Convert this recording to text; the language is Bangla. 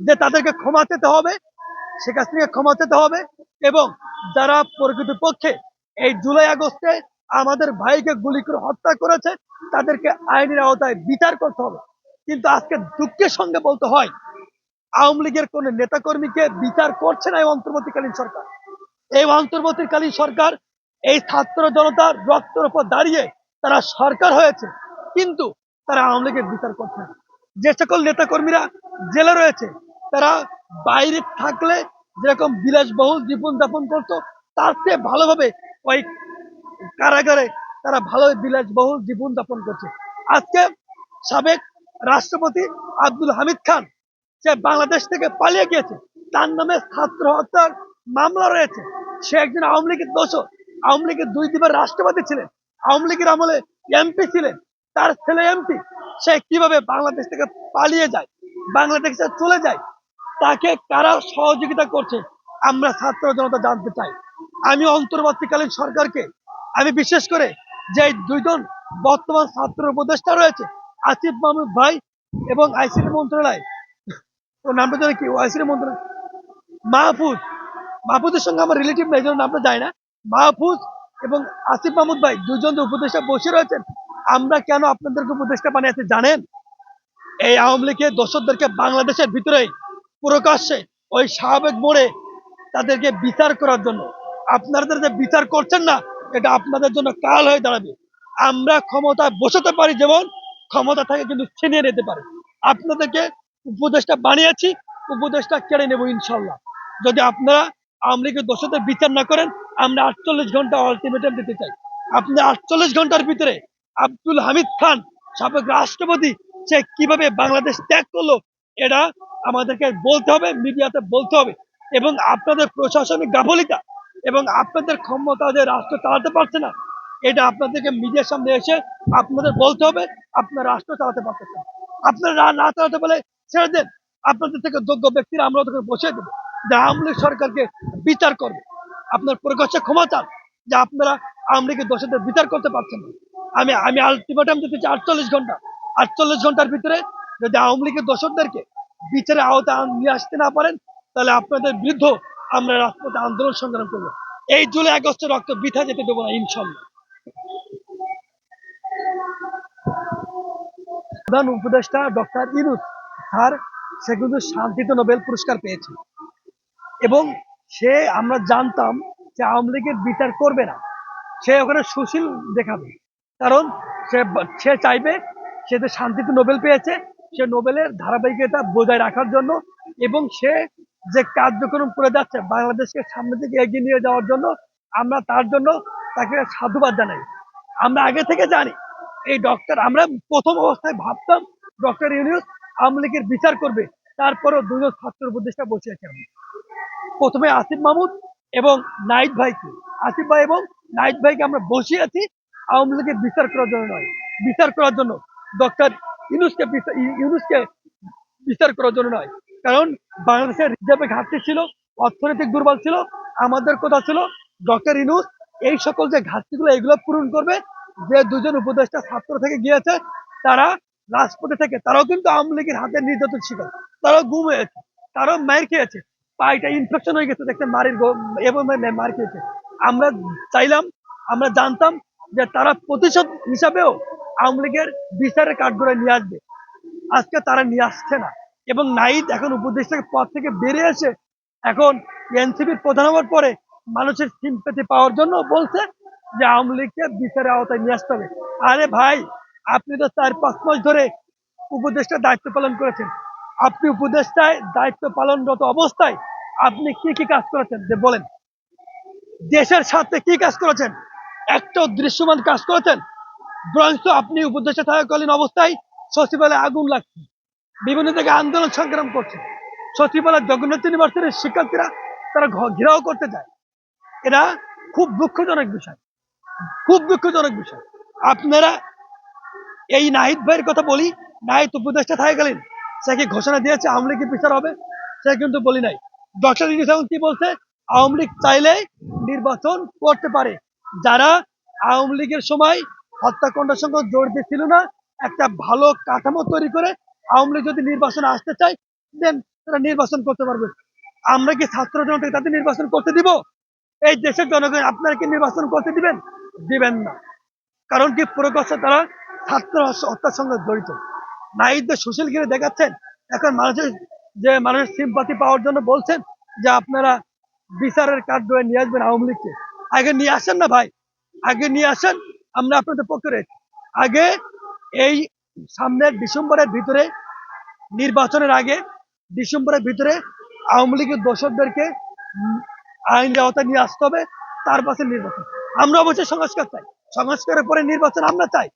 যে তাদেরকে ক্ষমা চেতে হবে শেখ হাসিনাকে ক্ষমা চেতে হবে এবং যারা প্রকৃতপক্ষে এই জুলাই আগস্টে আমাদের ভাইকে গুলি করে হত্যা করেছে, তাদেরকে আইনের আওতায় বিচার করতে হবে। কিন্তু আজকে দুঃখের সঙ্গে বলতে হয়, আওয়ামী লীগের কোন নেতাকর্মীকে বিচার করছে না এই অন্তর্বর্তীকালীন সরকার। এই অন্তর্বর্তীকালীন সরকার এই ছাত্র জনতার রক্তের উপর দাঁড়িয়ে তারা সরকার হয়েছে, কিন্তু তারা আওয়ামী লীগের বিচার করছে না। যে সকল নেতাকর্মীরা জেলে রয়েছে তারা বাইরে থাকলে যেরকম বিলাসবহুল জীবন যাপন করতো, তার চেয়ে ভালোভাবে ওই কারাগারে তারা ভালো বিলাসবহুল জীবন যাপন করছে। আজকে সাবেক রাষ্ট্রপতি আব্দুল হামিদ খান সে বাংলাদেশ থেকে পালিয়ে গিয়েছে, তার নামে ছাত্র হত্যার মামলা রয়েছে। সে একজন আওয়ামী লীগের দোষর আওয়ামী লীগের দুই দিবার রাষ্ট্রপতি ছিলেন, আওয়ামী লীগের আমলে এমপি ছিলেন। তার ছেলে এমপি, সে কীভাবে বাংলাদেশ থেকে পালিয়ে যায়, বাংলাদেশে চলে যায় তাকে কারা সহযোগিতা করছে, আমরা ছাত্র জনতা জানতে চাই। আমি অন্তর্বর্তীকালীন সরকারকে, আমি বিশেষ করে যে দুইজন বর্তমান ছাত্র উপদেষ্টা রয়েছে, আসিফ মাহমুদ ভাই এবং আইসিটি মন্ত্রণালয়। ও নামটা জানি কি? আইসিটি মন্ত্রণালয়। মাহফুজ। মাহফুজের সঙ্গে আমার রিলেটিভ নাই জন্য নামটা যায় না। মাহফুজ এবং আসিফ মাহমুদ ভাই দুজন যে উপদেষ্টা বসে রয়েছেন, আমরা কেন আপনাদেরকে উপদেষ্টা বানিয়েছি জানেন? এই আওয়ামী লীগের দর্শকদেরকে বাংলাদেশের ভিতরেই প্রকাশ্যে ওই স্বাভাবিক মোড়ে তাদেরকে বিচার করার জন্য। আপনাদের যে বিচার করছেন না, এটা আপনাদের জন্য কাল হয়ে দাঁড়াবে। আমরা ক্ষমতায় বসাতে পারি যেমন, ক্ষমতা থেকে কিন্তু ছিনিয়ে নিতে পারি। আপনাদেরকে উপদেশটা বানিয়েছি উপদেশটা কেড়ে নেব ইনশাল্লাহ। যদি আপনারা লীগের দোষদের বিচার না করেন, আমরা আটচল্লিশ ঘণ্টা আলটিমেটাম দিতে চাই। আপনি আটচল্লিশ ঘণ্টার ভিতরে আব্দুল হামিদ খান, সাবেক রাষ্ট্রপতি, সে কীভাবে বাংলাদেশ ত্যাগ করল, এটা আমাদেরকে বলতে হবে, মিডিয়াতে বলতে হবে এবং আপনাদের প্রশাসনিক গাফলিতা এবং আপনাদের ক্ষমতা যে রাষ্ট্র চালাতে পারছে না, এটা আপনাদেরকে মিডিয়ার সামনে এসে আপনাদের বলতে হবে, আপনার রাষ্ট্র চালাতে পারতেছেন আপনারা না- চালাতে বলে ছেড়ে দেন। আপনাদের থেকে যোগ্য ব্যক্তিরা আমরা ওদেরকে বসিয়ে দেবো। যে আওয়ামী সরকারকে বিচার করবে। আপনার প্রকাশ্যে ক্ষমা চান যে আপনারা আওয়ামী লীগের দোষীদের বিচার করতে পারছেন না। আমি আমি আলটিমেটাম দিতে চাই আটচল্লিশ ঘণ্টা। আটচল্লিশ ঘণ্টার ভিতরে যদি আওয়ামী লীগের দোষকদেরকে বিচারের আওতায় নিয়ে আসতে না পারেন, তাহলে আপনাদের বিরুদ্ধ আমরা রাজপথে আন্দোলন সংগ্রাম করব। এই জুলাই আগস্টের রক্ত বৃথা যেতে দেবো না ইনশাল্লাহ প্রধান উপদেষ্টা ডক্টর ইনুস স্যার সে কিন্তু শান্তিতে নোবেল পুরস্কার পেয়েছে। এবং সে, আমরা জানতাম যে আওয়ামী লীগের বিচার করবে না। সে ওখানে সুশীল দেখাবে। কারণ সে সে চাইবে সে যে শান্তিতে নোবেল পেয়েছে সে নোবেলের ধারাবাহিকতা বজায় রাখার জন্য এবং সে যে কার্যক্রম করে যাচ্ছে বাংলাদেশকে সামনের দিকে এগিয়ে নিয়ে যাওয়ার জন্য, আমরা তার জন্য তাকে সাধুবাদ জানাই। আমরা আগে থেকে জানি, এই ডক্টর আমরা প্রথম অবস্থায় ভাবতাম ডক্টর ইউনিউস আওয়ামী লীগের বিচার করবে, তারপরেও দুজন ছাত্র উপদেষ্টা বসে আছে আমি প্রথমে আসিফ মাহমুদ এবং নাইট ভাইকে। আসিফ ভাই এবং নাইট ভাইকে আমরা বসিয়ে আছি আওয়ামী লীগের বিচার করার জন্য নয়, বিচার করার জন্য। ডক্টর ইউনুসকে ইউনুসকে বিচার করার জন্য নয়। কারণ বাংলাদেশের রিজার্ভে ঘাটতি ছিল, অর্থনৈতিক দুর্বল ছিল, আমাদের কথা ছিল। ডক্টর ইনুস এই সকল যে ঘাটতিগুলো, এগুলো পূরণ করবে। যে দুজন উপদেষ্টা ছাত্র থেকে গিয়েছে, তারা রাজপথে থেকে, তারাও কিন্তু আওয়ামী লীগের হাতে নির্যাতন শিকার। তারাও গুম হয়েছে, তারাও মার খেয়েছে। পাইটা ইনফেকশন হয়ে গেছে দেখতে মারির এবং মার খেয়েছে। আমরা চাইলাম, আমরা জানতাম যে তারা প্রতিশোধ হিসাবেও আওয়ামী লীগের বিচারের কাঠগড়ায় নিয়ে আসবে। আজকে তারা নিয়ে আসছে না। এবং নাইদ এখন উপদেষ্টার পদ থেকে বেরিয়ে এসে এখন এনসিপির প্রধান হওয়ার পরে মানুষের সিম্পেতি পাওয়ার জন্য বলছে যে আওয়ামী লীগকে বিচারের আওতায় নিয়ে আসতে হবে। আরে ভাই, আপনি তো চার পাঁচ মাস ধরে উপদেষ্টার দায়িত্ব পালন করেছেন। আপনি উপদেষ্টায় দায়িত্ব পালনরত অবস্থায় আপনি কি কি কাজ করেছেন? যে বলেন। দেশের স্বার্থে কি কাজ করেছেন? একটা দৃশ্যমান কাজ করেছেন? বরঞ্চ আপনি উপদেষ্টা থাকাকালীন অবস্থায় সচিবালয়ে আগুন লাগছে। বিভিন্ন জায়গায় আন্দোলন সংগ্রাম করছে। সচিবালয় জগন্নাথ ইউনিভার্সিটির শিক্ষার্থীরা তারা ঘেরাও করতে যায়। এটা খুব দুঃখজনক বিষয়। খুব দুঃখজনক বিষয়। আপনারা এই নাহিদ ভাইয়ের কথা বলি, নাহিদ উপদেষ্টা থাকাকালীন সে কি ঘোষণা দিয়েছে আওয়ামী লীগের বিচার হবে? সে কিন্তু বলি নাই। ডক্টর ইউনুস কি বলছে? আওয়ামী লীগ চাইলে নির্বাচন করতে পারে। যারা আওয়ামী লীগের সময় হত্যাকাণ্ডের সঙ্গে জড়িত ছিল না। একটা ভালো কাঠামো তৈরি করে আওয়ামী লীগ যদি নির্বাচনে আসতে চায় দেন তারা নির্বাচন করতে পারবে। আমরা কি ছাত্র জনতা তাদের নির্বাচন করতে দিব? এই দেশের জনগণ আপনারা কি নির্বাচন করতে দিবেন? দিবেন না। কারণ কি প্রকাশ্যে তারা ছাত্র হত্যার সঙ্গে জড়িত। নাইদদের সুশীল গিরে দেখাচ্ছেন। এখন মানুষের যে মানুষের সিম্পাতি পাওয়ার জন্য বলছেন যে আপনারা বিচারের কাঠ ধরে নিয়ে আসবেন আওয়ামী লীগকে। আগে নিয়ে আসেন না ভাই। আগে নিয়ে আসেন। আমরা আপনাদের পক্ষে আগে এই সামনের ডিসেম্বরের ভিতরে, নির্বাচনের আগে ডিসেম্বরের ভিতরে আওয়ামী লীগের দোষকদেরকে আইন আওতায় নিয়ে আসতে হবে, তার পাশে নির্বাচন। আমরা অবশ্যই সংস্কার চাই। সংস্কারের পরে নির্বাচন আমরা চাই।